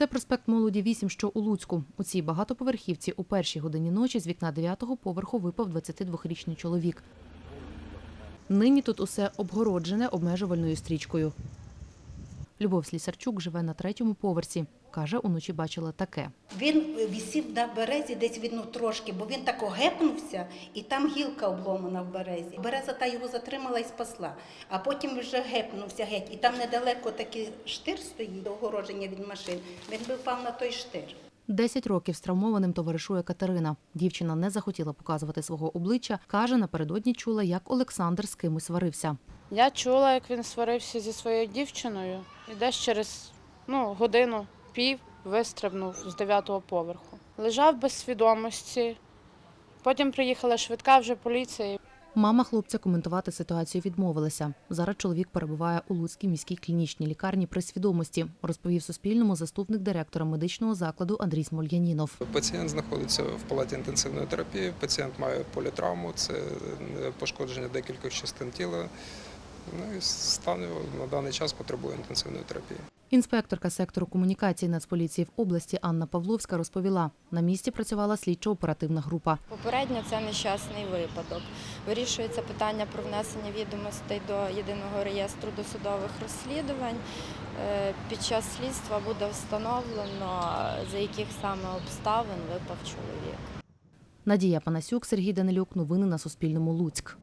Це проспект молоді 8, що у Луцьку. У цій багатоповерхівці у першій годині ночі з вікна 9-го поверху випав 22-річний чоловік. Нині тут усе обгороджене обмежувальною стрічкою. Любов Слісарчук живе на третьому поверсі. Каже, уночі бачила таке. Він висів на березі, десь видно трошки, бо він так огепнувся, і там гілка обломана в березі. Береза та його затримала і спасла. А потім вже гепнувся геть. І там недалеко такий штир стоїть, до огородження від машин. Він би впав на той штир. Десять років з травмованим товаришує Катерина. Дівчина не захотіла показувати свого обличчя. Каже, напередодні чула, як Олександр з кимось сварився. Я чула, як він сварився зі своєю дівчиною, і десь через ну, годину пів вистрибнув з дев'ятого поверху. Лежав без свідомості. Потім приїхала швидка вже поліція. Мама хлопця коментувати ситуацію відмовилася. Зараз чоловік перебуває у Луцькій міській клінічній лікарні при свідомості, розповів Суспільному заступник директора медичного закладу Андрій Смольянінов. Пацієнт знаходиться в палаті інтенсивної терапії. Пацієнт має політравму, це е, пошкодження декількох частин тіла. Ну і стан на даний час потребує інтенсивної терапії. Інспекторка сектору комунікації Нацполіції в області Анна Павловська розповіла, на місці працювала слідчо-оперативна група. Попередньо це нещасний випадок. Вирішується питання про внесення відомостей до єдиного реєстру досудових розслідувань. Е, Під час слідства буде встановлено, за яких саме обставин випав чоловік. Надія Панасюк, Сергій Данилюк. Новини на Суспільному. Луцьк.